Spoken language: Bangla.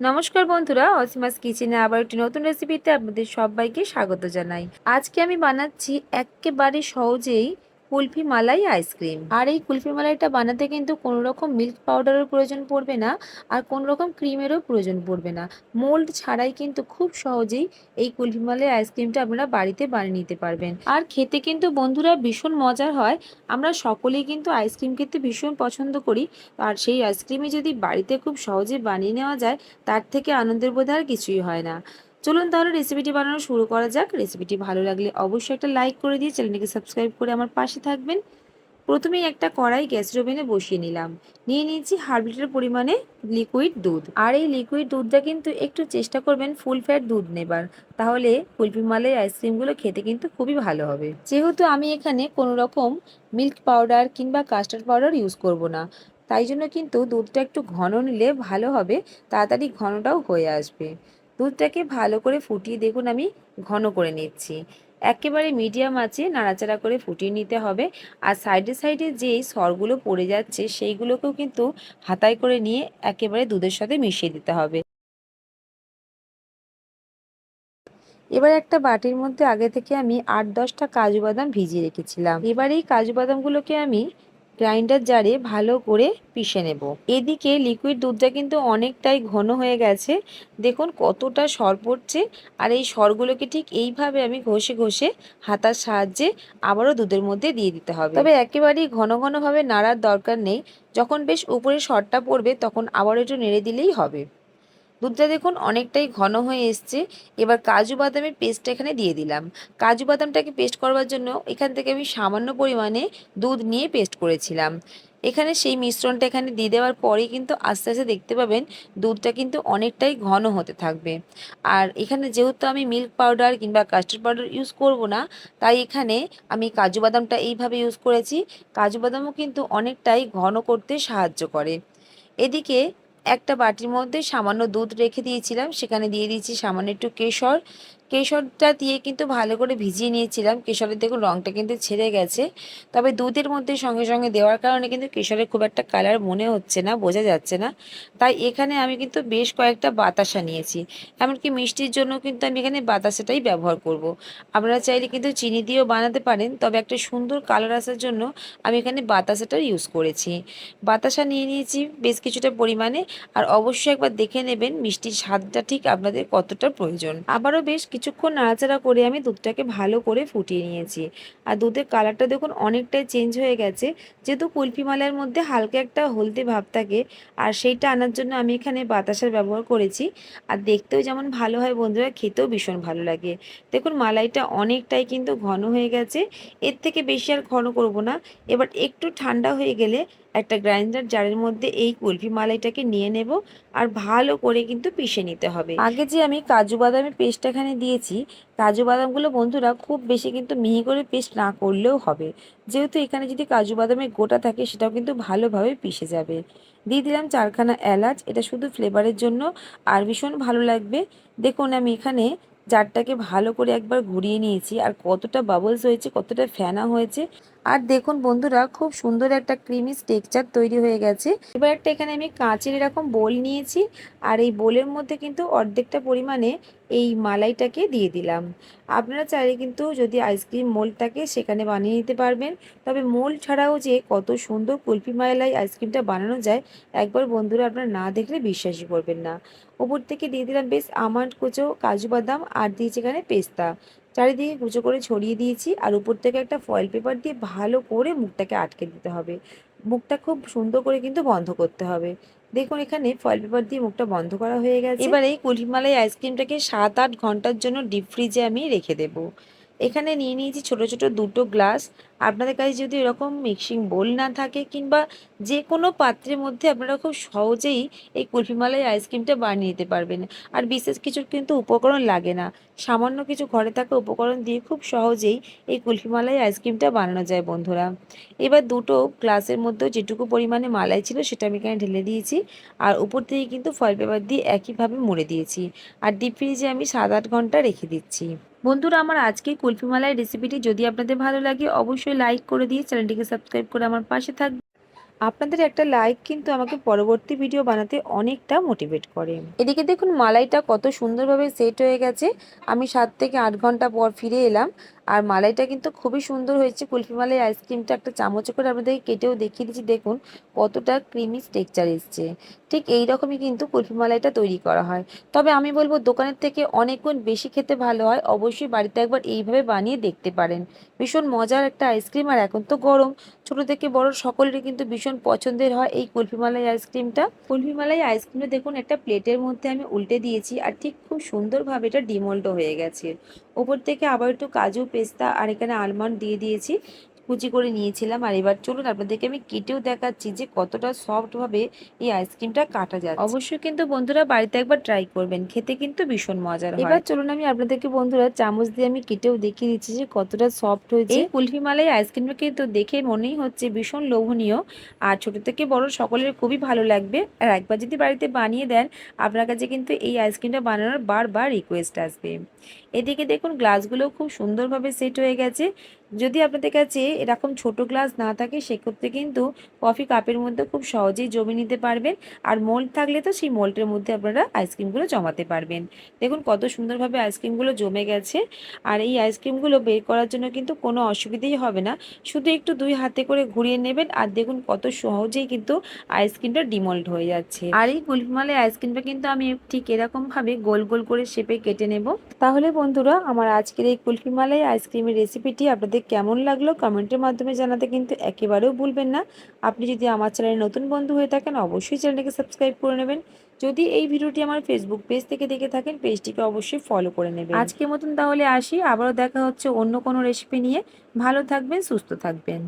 নমস্কার বন্ধুরা, অসীমাস কিচেনে আবার একটি নতুন রেসিপিতে আপনাদের সবাইকে স্বাগত জানাই। আজকে আমি বানাচ্ছি একেবারে সহজেই কুলফি মালাই আইসক্রিম। আর এই কুলফি মালাইটা বানাতে কিন্তু কোনো রকম মিল্ক পাউডারের প্রয়োজন পড়বে না, আর কোনো রকম ক্রিমেরও প্রয়োজন পড়বে না। মোল্ড ছাড়াই কিন্তু খুব সহজেই এই কুলফি মালাই আইসক্রিমটা আপনারা বাড়িতে বানিয়ে নিতে পারবেন। আর খেতে কিন্তু বন্ধুরা ভীষণ মজার হয়। আমরা সকলেই কিন্তু আইসক্রিম খেতে ভীষণ পছন্দ করি। আর সেই আইসক্রিমই যদি বাড়িতে খুব সহজে বানিয়ে নেওয়া যায়, তার থেকে আনন্দের বোধ আর কিছুই হয় না। চলুন তাহলে রেসিপিটি বানানো শুরু করা যাক। রেসিপিটি ভালো লাগলে অবশ্যই একটা লাইক করে দিয়ে চ্যানেলটিকে সাবস্ক্রাইব করে আমার পাশে থাকবেন। প্রথমেই একটা কড়াই গ্যাসের ওভেনে বসিয়ে নিলাম। নিয়ে নিয়েছি হাফ লিটার পরিমাণে লিকুইড দুধ। আর এই লিকুইড দুধটা কিন্তু একটু চেষ্টা করবেন ফুল ফ্যাট দুধ নেবার। তাহলে কুলফি মালাই আইসক্রিমগুলো খেতে কিন্তু খুবই ভালো হবে। যেহেতু আমি এখানে কোনো রকম মিল্ক পাউডার কিংবা কাস্টার্ড পাউডার ইউজ করব না, তাই জন্য কিন্তু দুধটা একটু ঘন নিলে ভালো হবে, তাড়াতাড়ি ঘনটাও হয়ে আসবে। দুধটাকে ভালো করে ফুটিয়ে দেখুন, আমি ঘন করে নিচ্ছি। একেবারে মিডিয়াম আছে, নাড়াচাড়া করে ফুটিয়ে নিতে হবে। আর সাইডে সাইডে যেই সরগুলো পড়ে যাচ্ছে, সেইগুলোকেও কিন্তু হাতায় করে নিয়ে একেবারে দুধের সাথে মিশিয়ে দিতে হবে। এবার একটা বাটির মধ্যে আগে থেকে আমি আট দশটা কাজু বাদাম ভিজিয়ে রেখেছিলাম। এবার এই কাজু বাদামগুলোকে আমি গ্রাইন্ডার জারে ভালো করে পিষে নেব। এদিকে লিকুইড দুধটা কিন্তু অনেকটাই ঘন হয়ে গেছে। দেখুন কতটা সর পড়ছে। আর এই সরগুলোকে ঠিক এইভাবে আমি ঘষে ঘষে হাতার সাহায্যে আবারও দুধের মধ্যে দিয়ে দিতে হবে। তবে একেবারেই ঘন ঘনভাবে নাড়ার দরকার নেই। যখন বেশ উপরে সরটা পড়বে তখন আবারও একটু নেড়ে দিলেই হবে। দুধটা দেখুন অনেকটাই ঘন হয়ে এসছে। এবার কাজু বাদামের পেস্টটা এখানে দিয়ে দিলাম। কাজু বাদামটাকে পেস্ট করবার জন্য এখান থেকে আমি সামান্য পরিমাণে দুধ নিয়ে পেস্ট করেছিলাম। এখানে সেই মিশ্রণটা এখানে দিয়ে দেওয়ার পরেই কিন্তু আস্তে আস্তে দেখতে পাবেন দুধটা কিন্তু অনেকটাই ঘন হতে থাকবে। আর এখানে যেহেতু আমি মিল্ক পাউডার কিংবা কাস্টার্ড পাউডার ইউজ করব না, তাই এখানে আমি কাজু বাদামটা এইভাবে ইউজ করেছি। কাজু বাদামও কিন্তু অনেকটাই ঘন করতে সাহায্য করে। এদিকে একটা বাটির মধ্যে সামান্য দুধ রেখে দিয়েছিলাম। সেখানে দিয়ে দিয়েছি সামান্য একটু কেশর কেশরটা দিয়ে কিন্তু ভালো করে ভিজিয়ে নিয়েছিলাম। কেশরের দেখুন রঙটা কিন্তু ছেড়ে গেছে। তবে দুধের মধ্যে সঙ্গে সঙ্গে দেওয়ার কারণে কিন্তু কেশরের খুব একটা কালার মনে হচ্ছে না, বোঝা যাচ্ছে না। তাই এখানে আমি কিন্তু বেশ কয়েকটা বাতাসা নিয়েছি। এমনকি মিষ্টির জন্য কিন্তু আমি এখানে বাতাসাটাই ব্যবহার করব। আপনারা চাইলে কিন্তু চিনি দিয়েও বানাতে পারেন, তবে একটা সুন্দর কালার আসার জন্য আমি এখানে বাতাসাটা ইউজ করেছি। বাতাসা নিয়ে নিয়েছি বেশ কিছুটা পরিমাণে, আর অবশ্যই একবার দেখে নেবেন মিষ্টির স্বাদটা ঠিক আপনাদের কতটা প্রয়োজন। আবারও বেশ কিছুক্ষণ নাড়াচাড়া করে আমি দুধটাকে ভালো করে ফুটিয়ে নিয়েছি। আর দুধের কালারটা দেখুন অনেকটাই চেঞ্জ হয়ে গেছে। যেহেতু কুলফি মালার মধ্যে হালকা একটা হলদে ভাব থাকে, আর সেইটা আনার জন্য আমি এখানে বাতাসার ব্যবহার করেছি। আর দেখতেও যেমন ভালো হয় বন্ধুরা, খেতেও ভীষণ ভালো লাগে। দেখুন মালাইটা অনেকটাই কিন্তু ঘন হয়ে গেছে। এর থেকে বেশি আর ঘন করব না। এবার একটু ঠান্ডা হয়ে গেলে একটা গ্রাইন্ডার জারের মধ্যে এই কুলফি মালাইটাকে নিয়ে নেব আর ভালো করে কিন্তু পিষে নিতে হবে। আগে যে আমি কাজু বাদামের পেস্ট এখানে দিয়েছি, কাজু বাদামগুলো বন্ধুরা খুব বেশি কিন্তু মিহি করে পেস্ট না করলেও হবে। যেহেতু এখানে যদি কাজু বাদামের গোটা থাকে, সেটাও কিন্তু ভালোভাবে পিষে যাবে। দিয়ে দিলাম চারখানা এলাচ, এটা শুধু ফ্লেভারের জন্য, আর ভীষণ ভালো লাগবে। দেখুন আমি এখানে জারটাকে ভালো করে একবার ঘুরিয়ে নিয়েছি। আর কতটা বাবলস হয়েছে, কতটা ফ্যানা হয়েছে। আর দেখুন বন্ধুরা, খুব সুন্দর একটা ক্রিমি স্টেকচার তৈরি হয়ে গেছে। এবার একটা এখানে আমি কাঁচের এরকম বোল নিয়েছি। আর এই বোলের মধ্যে কিন্তু অর্ধেকটা পরিমাণে এই মালাইটাকে দিয়ে দিলাম। আপনারা চাইলে কিন্তু যদি আইসক্রিম মোল্ড থাকে সেখানে বানিয়ে নিতে পারবেন। তবে মোল্ড ছাড়াও যে কত সুন্দর কুলফি মালাই আইসক্রিমটা বানানো যায়, একবার বন্ধুরা আপনারা না দেখলে বিশ্বাসই করবেন না। ওপর থেকে দিয়ে দিলাম বেশ আমান্ড কুচো, কাজু বাদাম আর দিয়েছি এখানে পেস্তা। চারিদিকে কুচো করে ছড়িয়ে দিয়েছি আর উপর থেকে একটা ফয়েল পেপার দিয়ে ভালো করে মুখটাকে আটকে দিতে হবে। মুখটা খুব সুন্দর করে কিন্তু বন্ধ করতে হবে। দেখুন, এখানে ফয়েল পেপার দিয়ে মুখটা বন্ধ করা হয়ে গেছে। এবার এই আইসক্রিমটাকে সাত আট ঘণ্টার জন্য ডিপ ফ্রিজে আমি রেখে দেবো। এখানে নিয়ে নিয়েছি ছোট ছোট দুটো গ্লাস। আপনাদের কাছে যদি এরকম মিক্সিং বোল না থাকে কিংবা যে কোনো পাত্রের মধ্যে আপনারা খুব সহজেই এই কুলফিমালাই আইসক্রিমটা বানিয়ে নিতে পারবেন। আর বিশেষ কিছু কিন্তু উপকরণ লাগে না। সামান্য কিছু ঘরে থাকা উপকরণ দিয়ে খুব সহজেই এই কুলফিমালাই আইসক্রিমটা বানানো যায় বন্ধুরা। এবার দুটো গ্লাসের মধ্যেও যেটুকু পরিমাণে মালাই ছিল সেটা আমি এখানে ঢেলে দিয়েছি। আর উপর থেকে কিন্তু ফয়েল পেপার দিয়ে একইভাবে মুড়ে দিয়েছি। আর ডিপ ফ্রিজে আমি সাত, আট ঘণ্টা রেখে দিচ্ছি। বন্ধুরা, আমার আজকের কুলফি মালাই রেসিপিটি যদি আপনাদের ভালো লাগে, অবশ্যই লাইক করে দিয়ে চ্যানেলটিকে সাবস্ক্রাইব করে আমার পাশে থাকবে আপনাদের একটা লাইক কিন্তু আমাকে পরবর্তী ভিডিও বানাতে অনেকটা মোটিভেট করে। এদিকে দেখুন, মালাইটা কত সুন্দরভাবে সেট হয়ে গেছে। আমি সাত থেকে আট ঘণ্টা পর ফিরে এলাম। আর মালাইটা কিন্তু খুবই সুন্দর হয়েছে। কুলফি মালাই আইসক্রিমটা একটা চামচ করে আপনাদেরকে কেটেও দেখিয়ে দিচ্ছি। দেখুন কতটা ক্রিমি টেক্সচার এসছে। ঠিক এই রকমই কিন্তু কুলফি মালাইটা তৈরি করা হয়। তবে আমি বলব দোকানের থেকে অনেক গুণ বেশি খেতে ভালো হয়। অবশ্যই বাড়িতে একবার এইভাবে বানিয়ে দেখতে পারেন। ভীষণ মজার একটা আইসক্রিম আর এখন তো গরম। ছোট থেকে বড় সকলেরই কিন্তু ভীষণ পছন্দের হয় এই কুলফি মালাই আইসক্রিমটা। কুলফি মালাই আইসক্রিমটা দেখুন একটা প্লেটের মধ্যে আমি উল্টে দিয়েছি আর ঠিক খুব সুন্দরভাবে এটা ডিমোল্ড হয়ে গেছে। ওপর থেকে আবার একটু কাজু পেস্তা আর এখানে আলমন্ড দিয়ে দিয়েছি। কুচি করে নিয়েছিলাম। আর এবার চলুন আপনাদেরকে আমি কেটেও দেখাচ্ছি যে কতটা সফটভাবে এই আইসক্রিমটা কাটা যায় অবশ্যই কিন্তু বন্ধুরা বাড়িতে একবার ট্রাই করবেন। খেতে কিন্তু ভীষণ মজার এবার চলুন আমি আপনাদেরকে বন্ধুরা চামচ দিয়ে আমি কেটেও দেখিয়ে দিচ্ছি যে কতটা সফট হয়েছে। এই কুলফি মালাই আইসক্রিমটা কিন্তু দেখে মনেই হচ্ছে ভীষণ লোভনীয়। আর ছোট থেকে বড় সকলের খুবই ভালো লাগবে। আর একবার যদি বাড়িতে বানিয়ে দেন আপনার কাছে কিন্তু এই আইসক্রিমটা বানানোর বারবার রিকোয়েস্ট আসবে। এদিকে দেখুন গ্লাসগুলো খুব সুন্দরভাবে সেট হয়ে গেছে। যদি আপনাদের কাছে এরকম ছোট গ্লাস না থাকে, সেক্ষেত্রে কিন্তু কফি কাপের মধ্যে খুব সহজেই জমে নিতে পারবেন। আর মোল্ড থাকলে তো সেই মোল্ডের মধ্যে আপনারা আইসক্রিমগুলো জমাতে পারবেন। দেখুন কত সুন্দরভাবে আইসক্রিমগুলো জমে গেছে। আর এই আইসক্রিমগুলো বের করার জন্য কিন্তু কোনো অসুবিধেই হবে না। শুধু একটু দুই হাতে করে ঘুরিয়ে নেবেন আর দেখুন কত সহজেই কিন্তু আইসক্রিমটা ডিমোল্ড হয়ে যাচ্ছে। আর এই গুলফিমালাই আইসক্রিমটা কিন্তু আমি ঠিক এরকমভাবে গোল গোল করে শেপে কেটে নেব। তাহলে বন্ধুরা, আমার আজকের এই কুলফি মালাই আইসক্রিমের রেসিপিটি আপনাদের কেমন লাগল কমেন্টের মাধ্যমে জানাতে কিন্তু একেবারেও ভুলবেন না। আপনি যদি আমার চ্যানেলে নতুন বন্ধু হয়ে থাকেন, অবশ্যই চ্যানেলটিকে সাবস্ক্রাইব করে নেবেন। যদি এই ভিডিওটি আমার ফেসবুক পেজ থেকে দেখে থাকেন পেজটিকে অবশ্যই ফলো করে নেবেন। আজকের মতন তাহলে আসি। আবারও দেখা হচ্ছে অন্য কোনো রেসিপি নিয়ে। ভালো থাকবেন, সুস্থ থাকবেন।